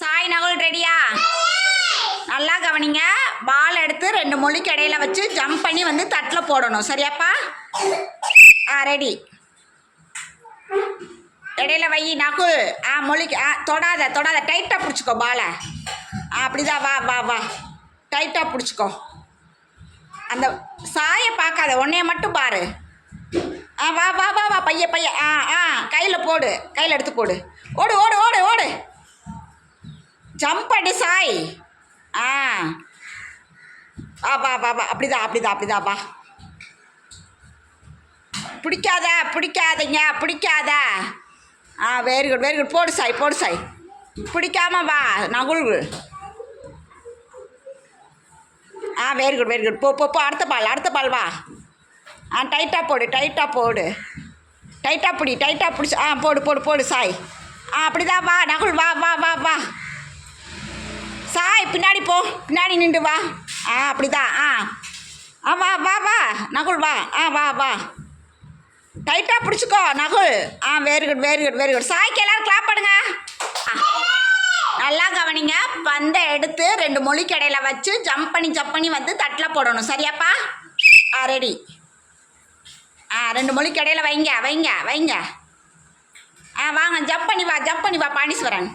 சாய் நகுல் ரெடியா? நல்லா கவனிங்க. பால் எடுத்து ரெண்டு மொழிக்கு இடையில வச்சு ஜம்ப் பண்ணி வந்து தட்டில் போடணும். சரியாப்பா? ஆ ரெடி இடையில வை நகுல். ஆ மொழிக்கு ஆ தொடாத தொடாத. டைட்டாக பிடிச்சிக்கோ பாலை. ஆ அப்படிதான் வா வா வா. டைட்டாக பிடிச்சிக்கோ. அந்த சாயை பார்க்காத உன்னைய மட்டும் பாரு. ஆ வா வா வா வா பைய பைய. ஆ ஆ கையில் போடு. கையில் எடுத்து போடு. ஓடு ஓடு ஓடு ஓடு. ஜம்ப் அடி சாய். ஆ. வா வா வா வா. அப்படிதான் அப்படிதான் அப்படிதான் வா. பிடிக்காத பிடிக்காதீங்க பிடிக்காத. ஆ வெரி குட் வெரி குட் போடு சாய் போடு சாய். பிடிக்காம வா நகுல். ஆ வெரி குட் வெரி குட் போ போ அடுத்த பால் அடுத்த பால் வா. ஆ டைட்டாக போடு டைட்டாக போடு. டைட்டாக பிடி டைட்டாக பிடிச்சி ஆ போடு போடு போடு சாய். ஆ அப்படிதான் வா நகுல் வா வா வா வா. பின்னாடி போ. பின்னாடி நின்று வா. ஆ அப்படிதான் ஆ. ஆ வா வா வா. நகுல் வா. ஆ வா வா. டைட்டாக பிடிச்சிக்கோ நகுல். ஆ very good very good very good சாய்க்கு எல்லோரும் கிளாப் பண்ணுங்க. ஆ. நல்லா கவனிங்க. பந்தை எடுத்து ரெண்டு மொழி இடையில வச்சு ஜம்ப் பண்ணி ஜம்ப் பண்ணி வந்து தட்டில் போடணும். சரியாப்பா? ஆ ரெடி ஆ ரெண்டு மொழி இடையில வைங்க வைங்க வைங்க. ஆ வாங்க ஜம்ப் பண்ணி வா ஜம்ப் பண்ணி வா பாண்டீஸ்வரன்.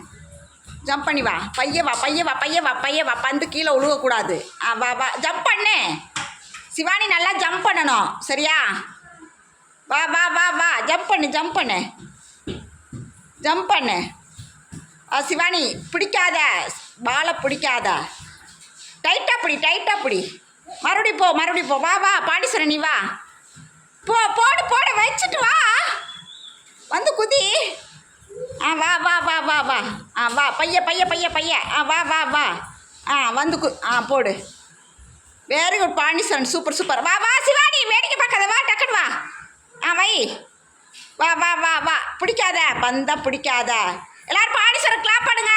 ஜம்ப் பண்ணி வா. பைய வா பைய வா பைய வா பைய வா. பந்து கீழே உழுவக்கூடாது. ஆ வா வா. ஜம்ப் பண்ணு. சிவானி நல்லா ஜம்ப் பண்ணணும். சரியா? வா வா வா வா. ஜம்ப் பண்ணு ஜம்ப் பண்ணு. ஜம்ப் பண்ணு. ஆ சிவானி பிடிக்காத. பாலை பிடிக்காத. டைட்டாக பிடி டைட்டாக பிடி. மறுபடி போ மறுபடி போ. வா வா. பாண்டீஸ்வரன் நீ வா. போ போடு போட. வச்சுட்டு வா. ஆ வா வா வா வா வா. ஆ வா பைய பைய பைய பைய. ஆ வா வா வா. ஆ வந்து கு ஆ போடு. வெரி குட் பாண்டிசன் சூப்பர் சூப்பர் வா வா சிவாடி வேடிக்கை பார்க்காத வா டக்குன்னு வா. ஆ வை. வா வா வா வா. பிடிக்காத பந்தா பிடிக்காத. எல்லாரும் பாண்டிசரை கிளாப் பண்ணுங்க.